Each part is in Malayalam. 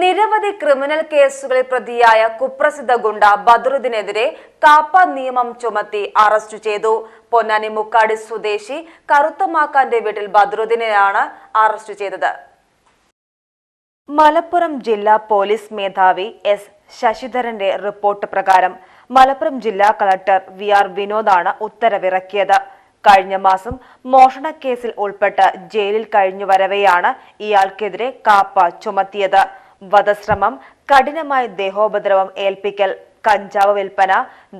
നിരവധി ക്രിമിനൽ കേസുകളിൽ പ്രതിയായ കുപ്രസിദ്ധ ഗുണ്ട ബദറുദ്ദിനെതിരെ കാപ്പ നിയമം ചുമത്തി അറസ്റ്റ് ചെയ്തു. പൊന്നാനി മുക്കാടി സ്വദേശി കറുത്തമാക്കാന്റെ വീട്ടിൽ ബദറുദ്ദിനെയാണ് അറസ്റ്റ് ചെയ്തത്. മലപ്പുറം ജില്ലാ പോലീസ് മേധാവി എസ് ശശിധരന്റെ റിപ്പോർട്ട് പ്രകാരം മലപ്പുറം ജില്ലാ കളക്ടർ വി ആർ വിനോദാണ് ഉത്തരവിറക്കിയത്. കഴിഞ്ഞ മാസം മോഷണക്കേസിൽ ഉൾപ്പെട്ട് ജയിലിൽ കഴിഞ്ഞു വരവെയാണ് ഇയാൾക്കെതിരെ കാപ്പ ചുമത്തിയത്. വധശ്രമം കഠിനമായ ദേഹോപദ്രവം ഏൽപ്പിക്കൽ കഞ്ചാവ് വിൽപ്പന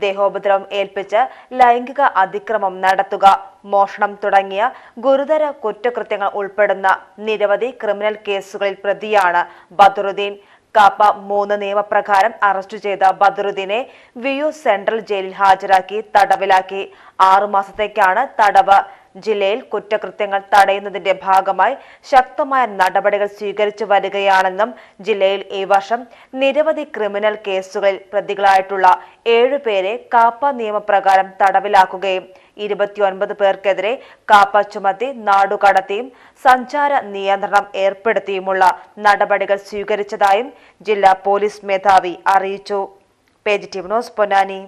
ദേഹോപദ്രവം ഏൽപ്പിച്ച് ലൈംഗിക അതിക്രമം നടത്തുക മോഷണം തുടങ്ങിയ ഗുരുതര കുറ്റകൃത്യങ്ങൾ ഉൾപ്പെടുന്ന നിരവധി ക്രിമിനൽ കേസുകളിൽ പ്രതിയാണ് ബദറുദ്ദീൻ. കാപ്പ മൂന്ന് നിയമപ്രകാരം അറസ്റ്റ് ചെയ്ത ബദറുദ്ദീനെ വിയു സെൻട്രൽ ജയിലിൽ ഹാജരാക്കി തടവിലാക്കി. ആറുമാസത്തേക്കാണ് തടവ്. ജില്ലയിൽ കുറ്റകൃത്യങ്ങൾ തടയുന്നതിന്റെ ഭാഗമായി ശക്തമായ നടപടികൾ സ്വീകരിച്ചു വരികയാണെന്നും ജില്ലയിൽ ഈ വർഷം നിരവധി ക്രിമിനൽ കേസുകളിൽ പ്രതികളായിട്ടുള്ള ഏഴുപേരെ കാപ്പ നിയമപ്രകാരം തടവിലാക്കുകയും ഇരുപത്തിയൊൻപത് പേർക്കെതിരെ കാപ്പ ചുമത്തി നാടുകടത്തിയും സഞ്ചാര നിയന്ത്രണം ഏർപ്പെടുത്തിയുമുള്ള നടപടികൾ സ്വീകരിച്ചതായും ജില്ലാ പോലീസ് മേധാവി അറിയിച്ചു. Page news Ponnani.